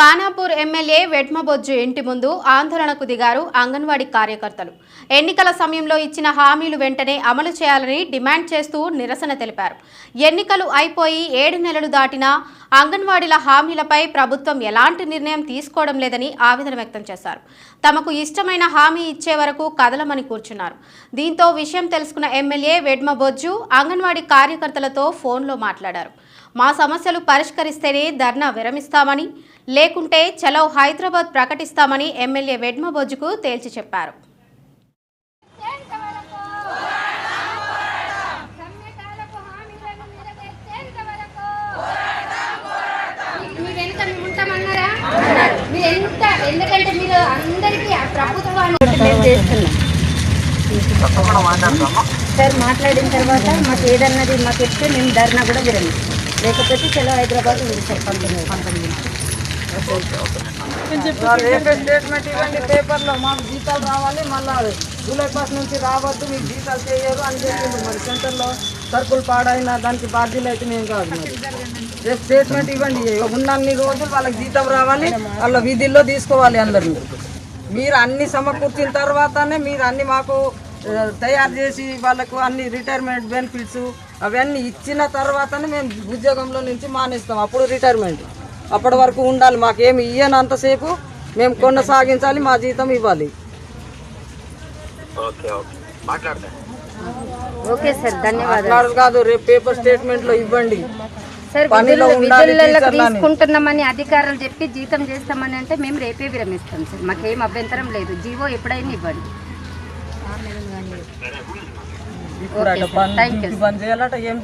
Khanapur MLA వెడ్మబొజ్జు ఇంటి ముందు ఆందోళనకు దిగారు అంగన్వాడీ కార్యకర్తలు. ఎన్నికల సమయంలో ఇచ్చిన హామీలు వెంటనే అమలు చేయాలని డిమాండ్ చేస్తూ నిరసన తెలిపారు. ఎన్నికలు అయిపోయి ఏడు నెలలు దాటినా అంగన్వాడీల హామీలపై ప్రభుత్వం ఎలాంటి నిర్ణయం తీసుకోవడం లేదని ఆవేదన వ్యక్తం చేశారు. తమకు ఇష్టమైన హామీ ఇచ్చే వరకు కదలమని కూర్చున్నారు. దీంతో విషయం తెలుసుకున్న ఎమ్మెల్యే వెడ్మబొజ్జు అంగన్వాడీ కార్యకర్తలతో ఫోన్లో మాట్లాడారు. మా సమస్యలు పరిష్కరిస్తేనే ధర్నా విరమిస్తామని లేకుంటే చలో హైదరాబాద్ ప్రకటిస్తామని ఎమ్మెల్యే వెడ్మబొజ్జుకు తేల్చి చెప్పారు. మేము చేస్తున్నాం సార్ మాట్లాడిన తర్వాత మాకు ఏదన్నది మాకు చెప్తే మేము ధర్నా కూడా విరమిస్తాం లేకపోతే చలో హైదరాబాద్ ఉంది సార్ పంతొమ్మిది పంతొమ్మిది స్టేట్మెంట్ ఇవ్వండి పేపర్లో మాకు జీతాలు రావాలి మళ్ళీ జూలై ఫస్ట్ నుంచి రావద్దు మీకు జీతాలు చేయరు అని చెప్పింది మరి సెంటర్లో సర్కుల్ పాడైన దానికి బాధ్యులు అయితే మేము కాదు రేపు స్టేట్మెంట్ ఇవ్వండి. ఉన్నన్ని రోజులు వాళ్ళకి జీతం రావాలి వాళ్ళ విధుల్లో తీసుకోవాలి అందరినీ. మీరు అన్ని సమకూర్చిన తర్వాతనే మీరు అన్ని మాకు తయారు చేసి వాళ్ళకు అన్ని రిటైర్మెంట్ బెనిఫిట్స్ అవన్నీ ఇచ్చిన తర్వాతనే మేము ఉద్యోగంలో నుంచి మానేస్తాం. అప్పుడు రిటైర్మెంట్ అప్పటి వరకు ఉండాలి. మాకేమి ఇయ్యనంతసేపు మేము కొనసాగించాలి మా జీతం ఇవ్వాలి. ఓకే సార్ ధన్యవాదాలు. కాదు రేపు పేపర్ స్టేట్మెంట్లో ఇవ్వండి. పనిలో విధులు ఉండాలి విధులకు టీచర్లని. తీసుకుంటున్నామని అధికారులు చెప్పి జీతం చేస్తామని అంటే మేము రేపే విరమిస్తాం సార్ మాకేం అభ్యంతరం లేదు జీవో ఎప్పుడైనా ఇవ్వండి ఇప్పుడు అటు పని Thank you, sir. బంద్ చేయాలట ఏం